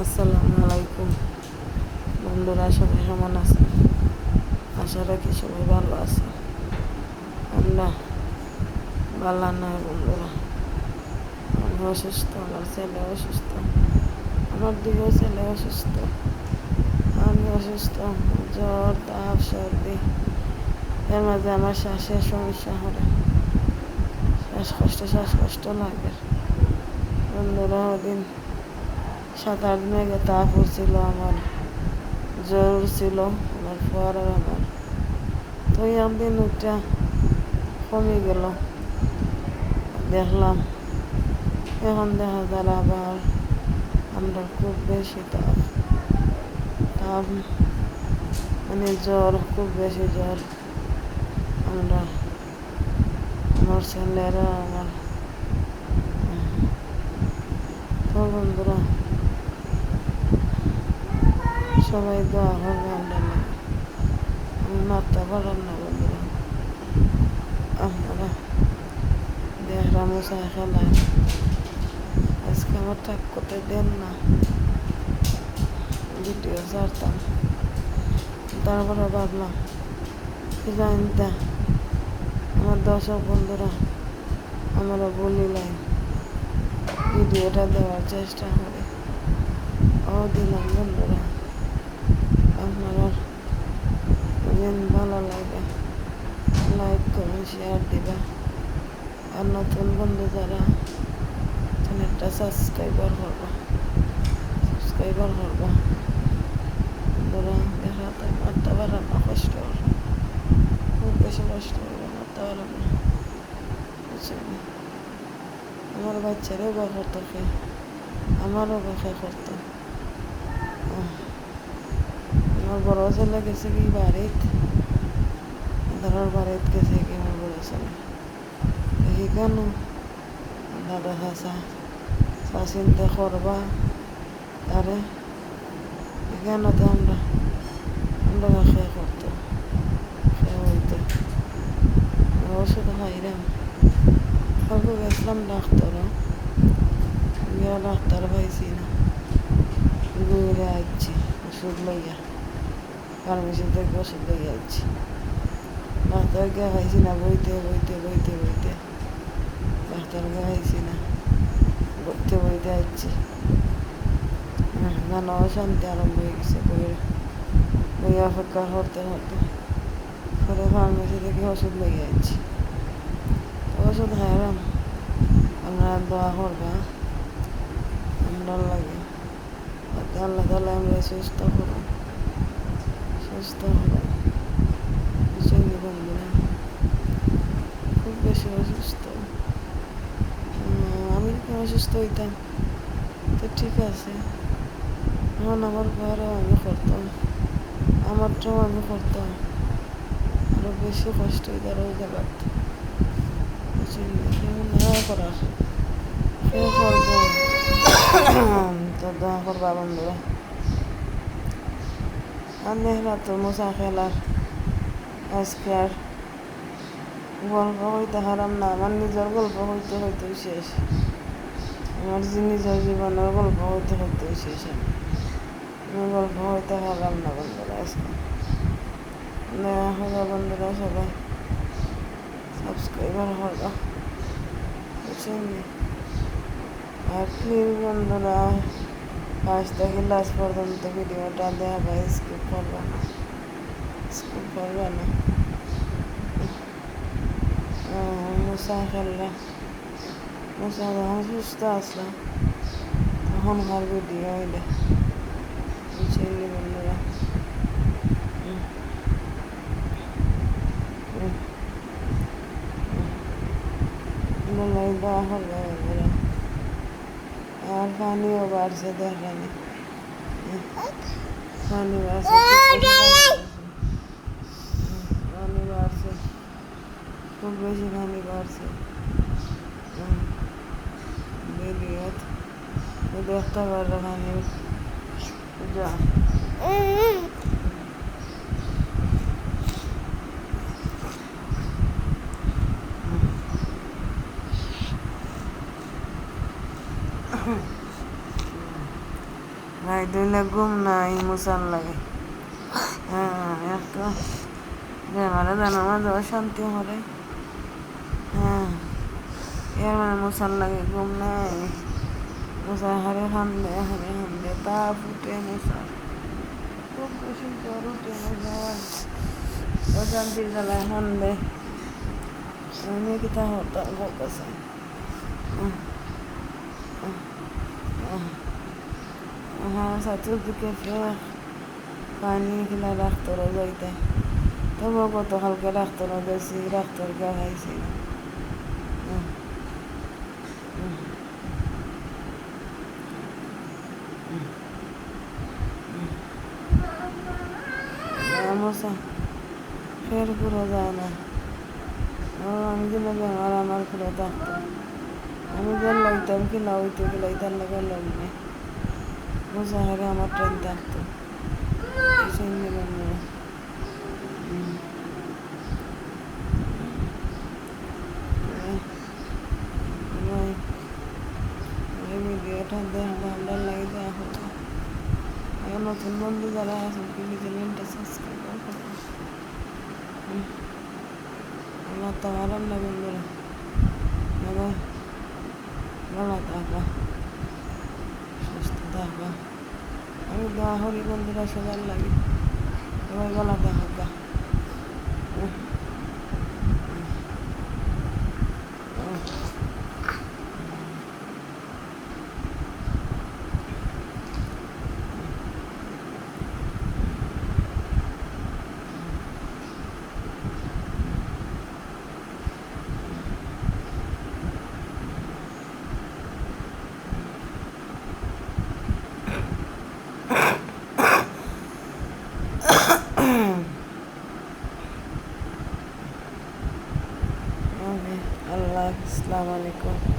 আসসালামু আলাইকুম। বন্ধুরা, সবাই কেমন আছে আশা রাখি সবাই ভালো আছে আমরা ভালো নয় বন্ধুরা। আমি অসুস্থ, আমার ছেলে অসুস্থ। আমার দুটো ছেলে অসুস্থ। আমি অসুস্থ জ্বর, তাপ, সর্দি। এর মাঝে আমার শ্বাসের সমস্যা হয় শ্বাসকষ্ট শ্বাসকষ্ট লাগে। বন্ধুরা, ওদিন সাত আট আগে তাপ উঠছিল আমার জ্বর ছিল আমার পর আমার। তো একদিন ওটা কমে গেল। দেখলাম, এখন দেখা যায় আবার আমরা খুব বেশি তাপ। তাপ মানে জ্বর, খুব বেশি জ্বর। আমরা, আমার ছেলেরা, আমার তো বন্ধুরা সবাই দোয়া করবে আমরা আমি মারতে না বন্ধুরা। আপনারা দেখলাম মুসাই খেলায়। আজকে আমার থাক করতে দেন না। ভিডিও ছাড়তাম। তারপরে ভাবলাম জানি তা আমার দর্শক বন্ধুরা আমরা বলিলাম ভিডিওটা দেওয়ার চেষ্টা করে। ও দিলাম বন্ধুরা। আপনারা যেন ভালো লাগে লাইক করুন শেয়ার দিবা। আর নতুন বন্ধু যারা, চ্যানেলটা সাবস্ক্রাইবার করবা সাবস্ক্রাইবার করবা। কষ্ট কষ্ট আমার বাচ্চারও বা করতো আমারও বাসায় করতো আমার বড় ছেলে গেছে কি বাড়িত? দাদার বাড়িত গেছে কি আমার বড় ছেলে। কেন? দাদা চাচা চা চিন্তা করবা আরে কেন তো আমরা আমরা বাসায় করতো খেয়ে হইতো ওষুধ খাইলাম কালকে গেছিলাম ডাক্তারও গিয়ে ডাক্তার পাইছি না। ঘুরে আসছি ওষুধ লইয়া ফার্মেসি থেকে ওষুধ লইয়া আসছি ডাক্তার গিয়ে পাইছি না, বইতে বইতে বইতে বইতে। ডাক্তার গিয়ে পাইছি না, বইতে বইতে আসছি যেন অশান্তি আরম্ভ হয়ে গেছে বইয়ের। বই অপেক্ষা করতে করতে। পরে ফার্মেসি থেকে ওষুধ লইয়া আসছি ওষুধ খাইলাম। আপনারা দোয়া করবা। আমরা লাগে। আল্লাহ তালা আমরা সুস্থ করুন সুস্থ করুন বুঝছেন বন্ধুরা খুব বেশি অসুস্থ। আমি অসুস্থ হইতাম, তো ঠিক আছে। এখন আমার ঘরেও আমি করতাম। আমারটাও আমি করতাম। আরও বেশি কষ্ট হইতো আরও জায়গাতে না করার করব তো করবা বন্ধুরা আর মশা খেলার আজকে আর গল্প হইতে হারাম না আমার নিজের গল্প হইতে হইতে শেষ আমার নিজের জীবনের গল্প হইতে হইতে শেষ আমি গল্প হইতে হারাম না বন্ধুরা আজকে হবে বন্ধুরা সবাই সাবস্ক্রাইবার হলো বুঝছেন আর প্লিজ বন্ধুরা ফার্স্ট থেকে লাস্ট পর্যন্ত ভিডিওটা দেখা স্কিপ করবে না। স্কিপ করবে না। মুসা খেললে। মুসা যখন সুস্থ আসলো, তখন আর ভিডিও হইলে। বুঝছেন বন্ধুরা। হুম। দেওয়া হবে বন্ধুরা আর পানিও বাড়ছে দেখানি পানি বাড়ছে খুব বেশি পানি বাড়ছে। হুম, পানি বাড়ছে খুব বেশি পানি বাড়ছে হুম, ভিডিওত দেখতে পারলে পানি যা গায়ে ধুইলে ঘুম নাই মুসার লাগে হ্যাঁ জানা মাঝে অশান্তি হরে হ্যাঁ এর মানে মুসার লাগে ঘুম নাই মুসা হারে হান্দে হারে হান্দে তা ফুটে মুসার খুব খুশি করে উঠে মুসার অশান্তির জ্বালায় হান্দে আমি কি তা হতাম হ্যাঁ চতুর্দিকে ফের পানি কিনা ডাক্তারও যাইতে তবুও গতকালকে ডাক্তারও গেছি ডাক্তারকে খাইছি মশা ফের পুরো যায় না আমি কিনা বেমার আমার পুরো ডাক্তার আমি যে লইতাম কি লইতে কি লইতার লাগে লই মশা হারে আমার ট্রেন থাকতো না ভিডিওটা দেওয়া ভালো লাগে দেওয়া হতো আর নতুন বন্ধু যারা আছেন প্লিজ চ্যানেলটা সাবস্ক্রাইব করবেন আমার তো আরাম লাগে বন্ধুরা থাকা সুস্থ আমি দোয়া হরি বন্ধুরা সবার লাগে। সবাই গলা থাকা আল্লাহ আসসালামু আলাইকুম